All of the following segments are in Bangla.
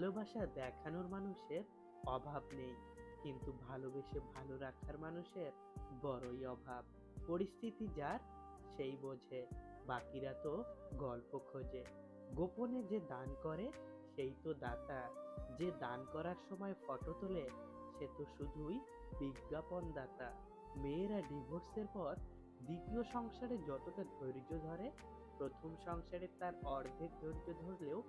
ভালোবাসা দেখানোর মানুষের অভাব নেই। কিন্তু ভালোবেসে ভালো রাখার মানুষের বড়ই অভাব। পরিস্থিতি যার, সেই বোঝে। বাকিরা তো গল্প খোঁজে। গোপনে যে দান করে, সেই তো দাতা। যে দান করার সময় ফটো তোলে, সে তো শুধুই বিজ্ঞাপন দাতা। মেয়েরা ডিভোর্সের পর দ্বিতীয় সংসারে যতটা ধৈর্য ধরে, প্রথম সংসারে তার অর্ধেক ধৈর্য ধরলেও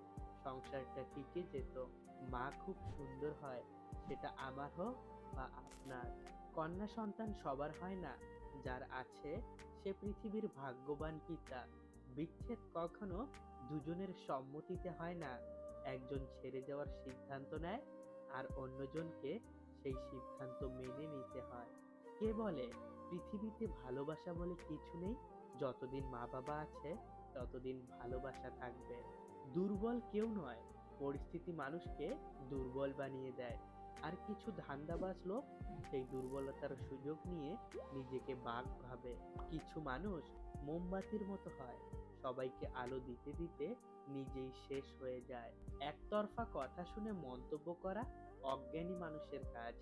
সংসারটা টিকে যেত। মা খুব সুন্দর হয়, সেটা আমার হোক বা আপনার। কন্যা সন্তান সবার হয় না, যার আছে সে পৃথিবীর ভাগ্যবান পিতা। বিচ্ছেদ কখনো দুজনের সম্মতিতে হয় না। একজন ছেড়ে যাওয়ার সিদ্ধান্ত নেয় আর অন্যজনকে সেই সিদ্ধান্ত মেনে নিতে হয়। কে বলে, পৃথিবীতে ভালোবাসা বলে কিছু নেই, যতদিন মা বাবা আছে ততদিন ভালোবাসা থাকবে। দুর্বল কেউ নয়, পরিস্থিতি মানুষকে দুর্বল বানিয়ে দেয়। আর কিছু ধান্দাবাজ লোক সেই দুর্বলতার সুযোগ নিয়ে নিজেকে বাঘ ভাবে। কিছু মানুষ মোমবাতির মতো হয়, সবাইকে আলো দিতে দিতে নিজেই শেষ হয়ে যায়। একতরফা কথা শুনে মন্তব্য করা অজ্ঞানী মানুষের কাজ,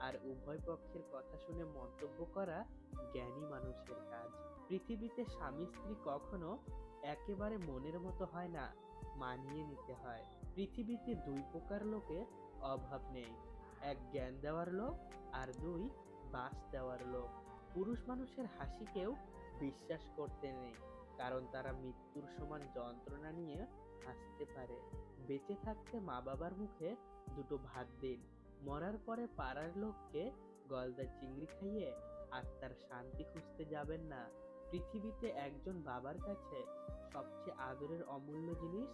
আর উভয় পক্ষের কথা শুনে মন্তব্য করা জ্ঞানী মানুষের কাজ। পৃথিবীতে স্বামী স্ত্রী কখনো একেবারে মনের মতো হয় না। মানিয়ে নিতে হয়। পৃথিবীতে দুই প্রকার লোকের অভাব নেই। এক জ্ঞান দেওয়ার লোক আর দুই বাস দেওয়ার লোক। পুরুষ মানুষের হাসিকেও বিশ্বাস করতে নেই, কারণ তারা মৃত্যুর সমান যন্ত্রণা নিয়ে হাসতে পারে। বেঁচে থাকতে মা বাবার মুখে দুটো ভাত দিন, মরার পরে পাড়ার লোককে গলদা চিংড়ি খাইয়ে আত্মার শান্তি খুঁজতে যাবেন না। পৃথিবীতে একজন বাবার কাছে সবচেয়ে আদরের অমূল্য জিনিস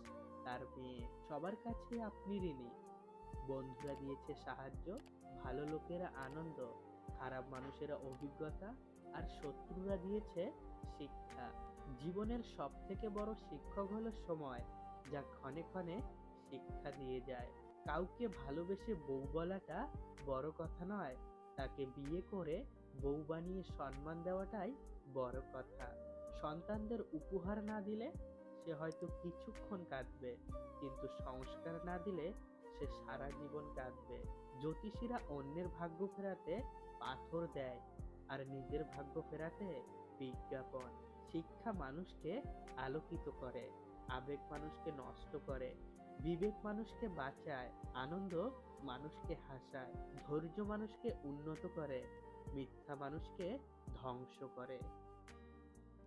তার মেয়ে। সবার কাছে আপনি ঋণী। বন্ধুরা দিয়েছে সাহায্য, ভালো লোকেরা আনন্দ, খারাপ মানুষেরা অভিজ্ঞতা আর শত্রুরা দিয়েছে শিক্ষা। জীবনের সব থেকে বড় শিক্ষক হলো সময়, যা ক্ষণে ক্ষণে শিক্ষা দিয়ে যায়। কাউকে ভালোবেসে বউ বলাটা বড় কথা নয়, তাকে বিয়ে করে বউ বানিয়ে সম্মান দেওয়াটাই বড় কথা। সন্তানদের উপহার না দিলে সে হয়তো কিছুক্ষণ কাঁদবে, কিন্তু সংস্কার না দিলে সে সারা জীবন কাঁদবে। জ্যোতিষীরা অন্যের ভাগ্য ফেরাতে পাথর দেয় আর নিজের ভাগ্য ফেরাতে বিজ্ঞাপন। শিক্ষা মানুষকে আলোকিত করে, আবেগ মানুষকে নষ্ট করে, বিবেক মানুষকে বাঁচায়, আনন্দ মানুষকে হাসায়, ধৈর্য মানুষকে উন্নত করে। মিথ্যা মানুষকে ধ্বংস করে।